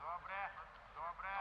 Добре. Добре.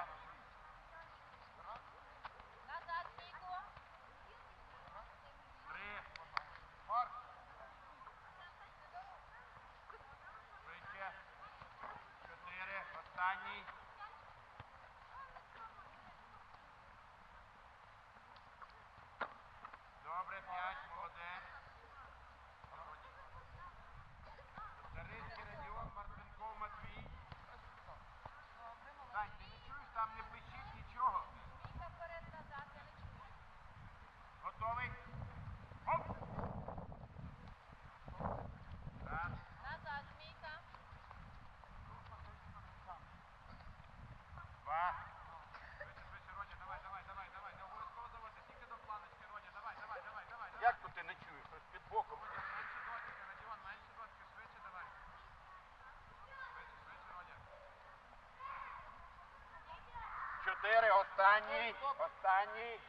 Чотири, останній, останній.